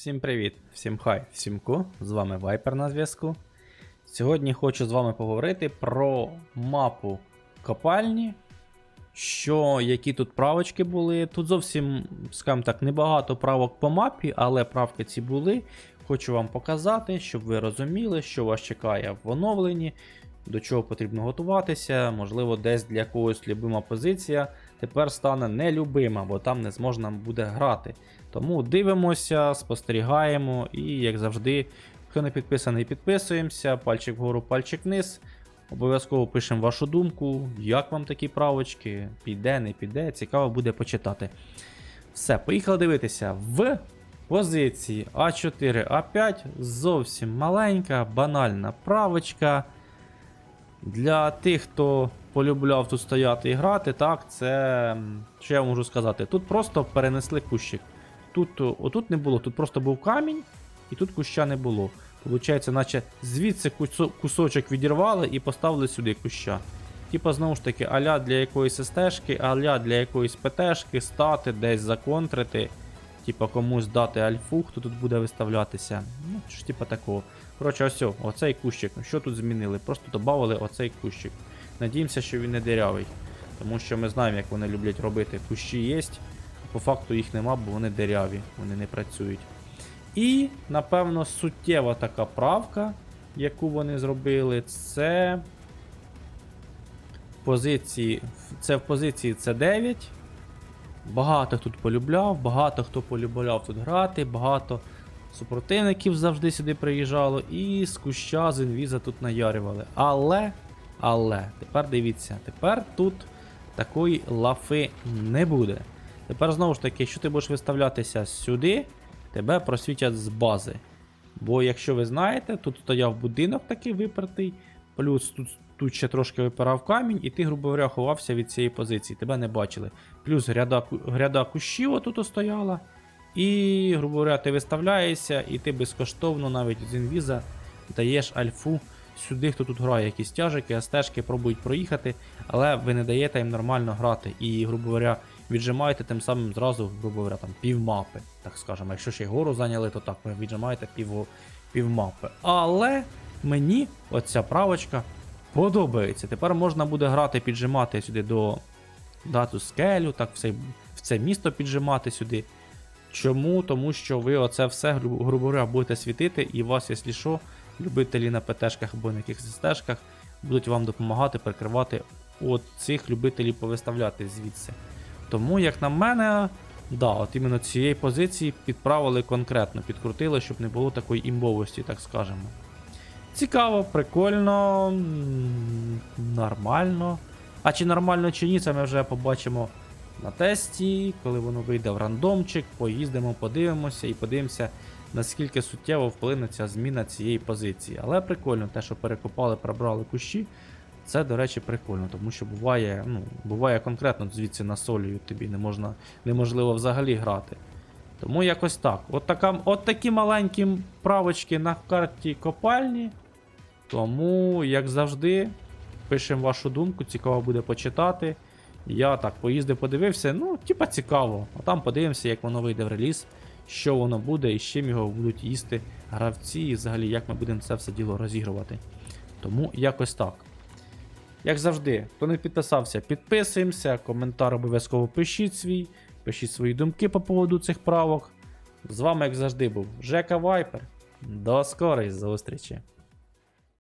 Всім привіт, всім хай, всім ку, з вами Вайпер на зв'язку. Сьогодні хочу з вами поговорити про мапу копальні, що які тут правочки були. Тут зовсім, скажімо так, небагато правок по мапі, але правки ці були. Хочу вам показати, щоб ви розуміли, що вас чекає в оновленні, до чого потрібно готуватися. Можливо, десь для когось любима позиція тепер стане нелюбима, бо там не зможна буде грати. Тому дивимося, спостерігаємо і, як завжди, хто не підписаний, підписуємося. Пальчик вгору, пальчик вниз. Обов'язково пишемо вашу думку, як вам такі правочки, піде, не піде. Цікаво буде почитати. Все, поїхали дивитися. В позиції А4, А5 зовсім маленька, банальна правочка. Для тих, хто полюбляв тут стояти і грати, так, це. Що я можу сказати? Тут просто перенесли кущик. Тут, отут не було, тут просто був камінь, і тут куща не було. Получається, наче звідси кусочок відірвали і поставили сюди куща. Типа, знову ж таки, аля для якоїсь стежки, аля для якоїсь ПТшки, стати, десь законтрити. Типа комусь дати альфу, хто тут буде виставлятися. Ну, що типа такого. Коротше, ось оцей кущик. Що тут змінили? Просто додали оцей кущик. Надіємося, що він не дирявий. Тому що ми знаємо, як вони люблять робити. Кущі є, по факту їх нема, бо вони диряві, вони не працюють. І, напевно, суттєва така правка, яку вони зробили, це позиції, це в позиції С9. Багато хто тут полюбляв, багато хто полюбляв тут грати, багато супротивників завжди сюди приїжджало, і з куща з інвіза тут наярювали. Але, але, тепер дивіться, тепер тут такої лафи не буде. Тепер знову ж таки, якщо ти будеш виставлятися сюди, тебе просвітять з бази. Бо якщо ви знаєте, тут стояв будинок такий випертий, плюс тут, тут ще трошки випирав камінь, і ти, грубо говоря, ховався від цієї позиції, тебе не бачили. Плюс гряда, гряда кущів отут стояла. І, грубо говоря, ти виставляєшся, і ти безкоштовно навіть з інвіза даєш альфу сюди, хто тут грає, якісь тяжики, стежки пробують проїхати, але ви не даєте їм нормально грати. І, грубо говоря, віджимаєте тим самим зразу, грубо говоря, там півмапи, так скажемо. Якщо ще й гору зайняли, то так, ви віджимаєте пів, півмапи. Але мені оця правочка подобається. Тепер можна буде грати, піджимати сюди до дату скелю, так все, в це місто піджимати сюди. Чому? Тому що ви оце все, грубо говоря, будете світити, і вас, якщо що, любителі на ПТшках або на якихось стежках будуть вам допомагати прикривати от цих любителів повиставляти звідси. Тому, як на мене, да, от іменно цієї позиції підправили конкретно, підкрутили, щоб не було такої імбовості, так скажемо. Цікаво, прикольно, нормально. А чи нормально, чи ні, це ми вже побачимо на тесті, коли воно вийде в рандомчик, поїздимо, подивимося і подивимося, наскільки суттєво вплине ця зміна цієї позиції. Але прикольно, те, що перекопали, прибрали кущі, це, до речі, прикольно, тому що буває, ну, буває конкретно звідси насолюють тобі, не можна, неможливо взагалі грати. Тому якось так. От, така, от такі маленькі правочки на карті копальні. Тому, як завжди, пишемо вашу думку, цікаво буде почитати. Я так поїздив, подивився, ну, типа цікаво. А там подивимося, як воно вийде в реліз, що воно буде і з чим його будуть їсти гравці, і взагалі як ми будемо це все діло розігрувати. Тому якось так. Як завжди, хто не підписався, підписуємося, коментар обов'язково пишіть свій, пишіть свої думки по поводу цих правок. З вами, як завжди, був Жека Вайпер. До скорої зустрічі!